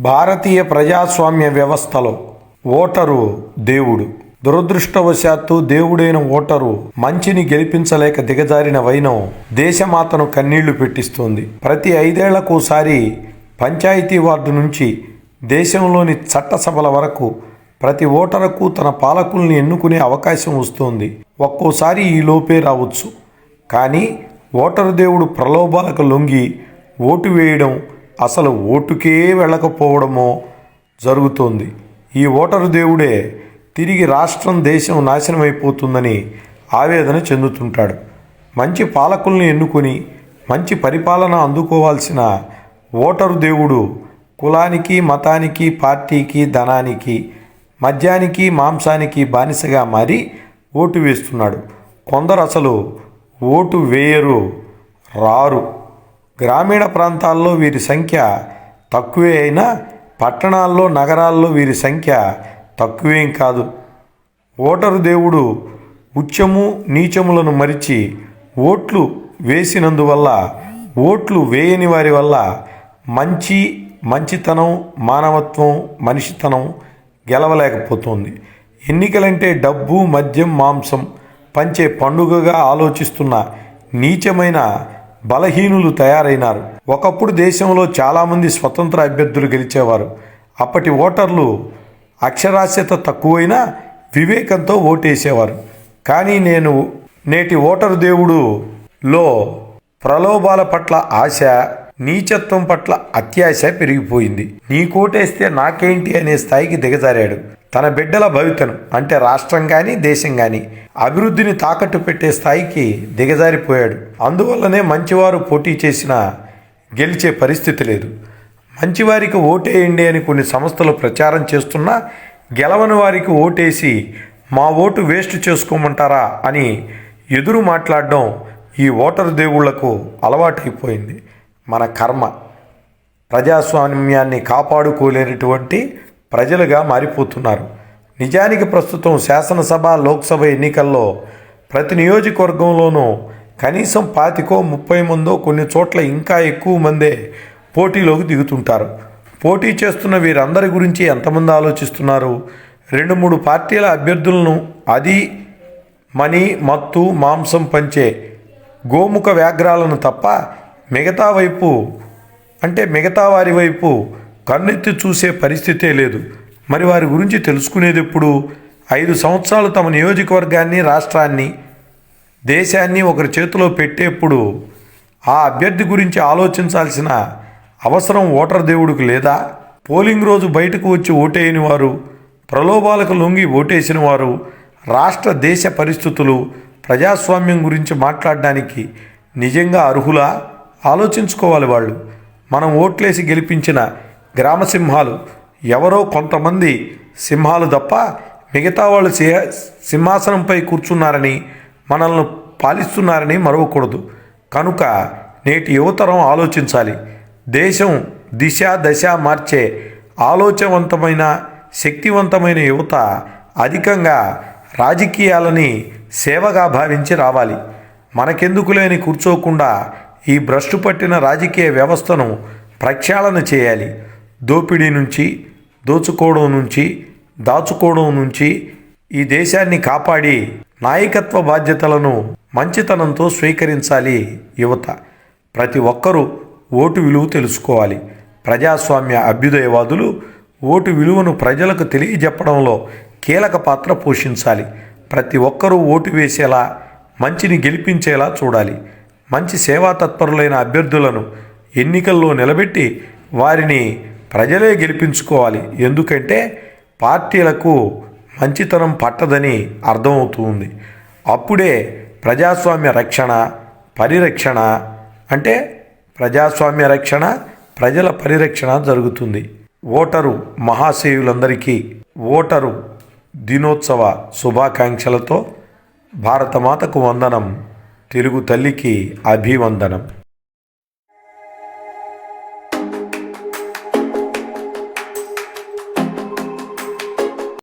భారతీయ ప్రజాస్వామ్య వ్యవస్థలో ఓటరు దేవుడు. దురదృష్టవశాత్తు దేవుడైన ఓటరు మంచిని గెలిపించలేక దిగజారిన వైనం దేశమాతను కన్నీళ్ళు పెట్టిస్తోంది. ప్రతి ఐదేళ్ళకోసారి పంచాయతీ వార్డు నుంచి దేశంలోని చట్టసభల వరకు ప్రతి ఓటరుకు తన పాలకుల్ని ఎన్నుకునే అవకాశం వస్తోంది. ఒక్కోసారి ఈ లోపే రావచ్చు. కానీ ఓటరు దేవుడు ప్రలోభాలకు లొంగి ఓటు వేయడం అసలు ఓటుకే వెళ్ళకపోవడమో జరుగుతోంది. ఈ ఓటరు దేవుడే తిరిగి రాష్ట్రం దేశం నాశనం అయిపోతుందని ఆవేదన చెందుతుంటాడు. మంచి పాలకుల్ని ఎన్నుకొని మంచి పరిపాలన అందుకోవాల్సిన ఓటరు దేవుడు కులానికి మతానికి పార్టీకి ధనానికి మద్యానికి మాంసానికి బానిసగా మారి ఓటు వేస్తున్నాడు. కొందరు అసలు ఓటు వేయరు రారు. గ్రామీణ ప్రాంతాల్లో వీరి సంఖ్య తక్కువే అయినా పట్టణాల్లో నగరాల్లో వీరి సంఖ్య తక్కువేం కాదు. ఓటరు దేవుడు ఉచ్చము నీచములను మరిచి ఓట్లు వేసినందువల్ల ఓట్లు వేయని వారి వల్ల మంచి మంచితనం మానవత్వం మనిషితనం గెలవలేకపోతుంది. ఎన్నికలంటే డబ్బు మద్యం మాంసం పంచే పండుగగా ఆలోచిస్తున్న నీచమైన బలహీనులు తయారైనారు. ఒకప్పుడు దేశంలో చాలామంది స్వతంత్ర అభ్యర్థులు గెలిచేవారు. అప్పటి ఓటర్లు అక్షరాస్యత తక్కువైనా వివేకంతో ఓటేసేవారు. కానీ నేను నేటి ఓటరు దేవుడులో ప్రలోభాల పట్ల ఆశ నీచత్వం పట్ల అత్యాశ పెరిగిపోయింది. నీ కోటేస్తే నాకేంటి అనే స్థాయికి దిగజారాడు. తన బిడ్డల భవితను అంటే రాష్ట్రం కానీ దేశం కానీ అభివృద్ధిని తాకట్టు పెట్టే స్థాయికి దిగజారిపోయాడు. అందువల్లనే మంచివారు పోటీ చేసినా గెలిచే పరిస్థితి లేదు. మంచివారికి ఓటేయండి అని కొన్ని సంస్థలు ప్రచారం చేస్తున్నా గెలవని వారికి ఓటేసి మా ఓటు వేస్ట్ చేసుకోమంటారా? అని ఎదురు మాట్లాడడం ఈ ఓటరు దేవుళ్ళకు అలవాటైపోయింది. మన కర్మ ప్రజాస్వామ్యాన్ని కాపాడుకోలేనటువంటి ప్రజలుగా మారిపోతున్నారు. నిజానికి ప్రస్తుతం శాసనసభ లోక్సభ ఎన్నికల్లో ప్రతి నియోజకవర్గంలోనూ కనీసం పాతికో ముప్పై మందో కొన్ని చోట్ల ఇంకా ఎక్కువ మందే పోటీలోకి దిగుతుంటారు. పోటీ చేస్తున్న వీరందరి గురించి ఎంతమంది ఆలోచిస్తున్నారు? రెండు మూడు పార్టీల అభ్యర్థులను అది మనీ మత్తు మాంసం పంచే గోముఖ వ్యాఘ్రాలను తప్ప మిగతా వైపు అంటే మిగతా వారి వైపు కన్నెత్తి చూసే పరిస్థితే లేదు. మరి వారి గురించి తెలుసుకునేది ఎప్పుడు ఐదు సంవత్సరాలు తమ నియోజకవర్గాన్ని రాష్ట్రాన్ని దేశాన్ని ఒకరి చేతిలో పెట్టేప్పుడు ఆ అభ్యర్థి గురించి ఆలోచించాల్సిన అవసరం ఓటర్ దేవుడికి లేదా? పోలింగ్ రోజు బయటకు వచ్చి ఓటేయని వారు ప్రలోభాలకు లొంగి ఓటేసిన వారు రాష్ట్ర దేశ పరిస్థితులు ప్రజాస్వామ్యం గురించి మాట్లాడడానికి నిజంగా అర్హులా? ఆలోచించుకోవాలి వాళ్ళు. మనం ఓట్లేసి గెలిపించిన గ్రామ సింహాలు ఎవరో కొంతమంది సింహాలు తప్ప మిగతా వాళ్ళు సింహాసనంపై కూర్చున్నారని మనల్ని పాలిస్తున్నారని మరవకూడదు. కనుక నేటి యువతరం ఆలోచించాలి. దేశం దిశ దశ మార్చే ఆలోచనవంతమైన శక్తివంతమైన యువత అధికంగా రాజకీయాలని సేవగా భావించి రావాలి. మనకెందుకు లేని కూర్చోకుండా ఈ భ్రష్టు పట్టిన రాజకీయ వ్యవస్థను ప్రక్షాళన చేయాలి. దోపిడీ నుంచి దోచుకోవడం నుంచి దాచుకోవడం నుంచి ఈ దేశాన్ని కాపాడి నాయకత్వ బాధ్యతలను మంచితనంతో స్వీకరించాలి యువత. ప్రతి ఒక్కరూ ఓటు విలువ తెలుసుకోవాలి. ప్రజాస్వామ్య అభ్యుదయవాదులు ఓటు విలువను ప్రజలకు తెలియజెప్పడంలో కీలక పాత్ర పోషించాలి. ప్రతి ఒక్కరూ ఓటు వేసేలా మంచిని గెలిపించేలా చూడాలి. మంచి సేవా తత్పరులైన అభ్యర్థులను ఎన్నికల్లో నిలబెట్టి వారిని ప్రజలే గెలిపించుకోవాలి. ఎందుకంటే పార్టీలకు మంచితనం పట్టదని అర్థమవుతుంది. అప్పుడే ప్రజాస్వామ్య రక్షణ పరిరక్షణ అంటే ప్రజాస్వామ్య రక్షణ ప్రజల పరిరక్షణ జరుగుతుంది. ఓటరు మహాశయులందరికీ ఓటరు దినోత్సవ శుభాకాంక్షలతో భారతమాతకు వందనం తెలుగు తల్లికి అభివందనం.